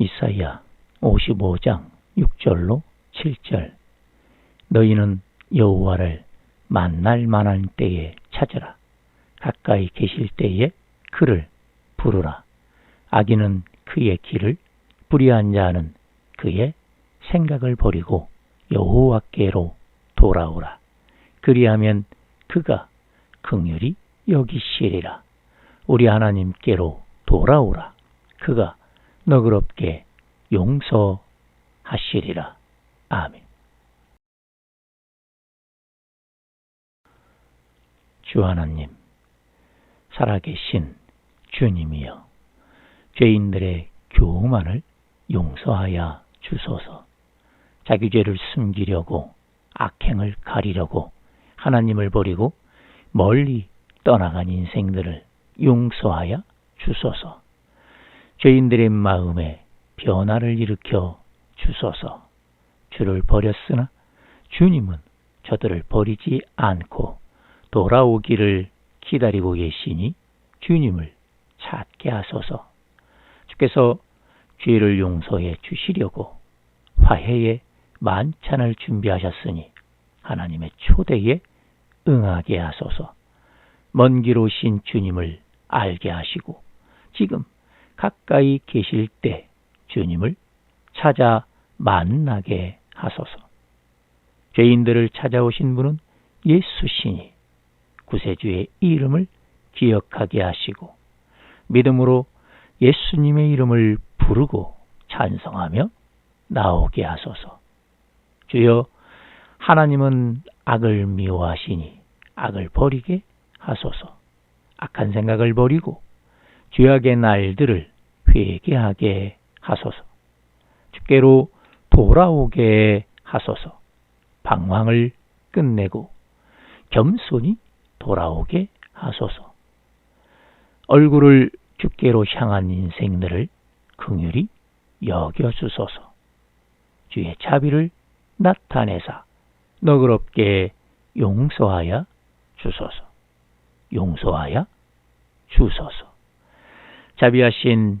이사야 55장 6절로 7절. 너희는 여호와를 만날 만한 때에 찾으라. 가까이 계실 때에 그를 부르라. 악인은 그의 길을 불의한 자는 그의 생각을 버리고 여호와께로 돌아오라. 그리하면 그가 긍휼히 여기시리라. 우리 하나님께로 돌아오라. 그가 너그럽게 용서하시리라. 아멘. 주 하나님, 살아계신 주님이여, 죄인들의 교만을 용서하여 주소서. 자기 죄를 숨기려고 악행을 가리려고 하나님을 버리고 멀리 떠나간 인생들을 용서하여 주소서. 죄인들의 마음에 변화를 일으켜 주소서. 주를 버렸으나 주님은 저들을 버리지 않고 돌아오기를 기다리고 계시니 주님을 찾게 하소서. 주께서 죄를 용서해 주시려고 화해의 만찬을 준비하셨으니 하나님의 초대에 응하게 하소서. 먼 길 오신 주님을 알게 하시고 지금 가까이 계실 때 주님을 찾아 만나게 하소서. 죄인들을 찾아오신 분은 예수시니 구세주의 이름을 기억하게 하시고 믿음으로 예수님의 이름을 부르고 찬성하며 나오게 하소서. 주여 하나님은 악을 미워하시니 악을 버리게 하소서. 악한 생각을 버리고 죄악의 날들을 회개하게 하소서. 주께로 돌아오게 하소서. 방황을 끝내고 겸손히 돌아오게 하소서. 얼굴을 주께로 향한 인생들을 긍휼히 여겨 주소서. 주의 자비를 나타내사 너그럽게 용서하여 주소서. 용서하여 주소서. 자비하신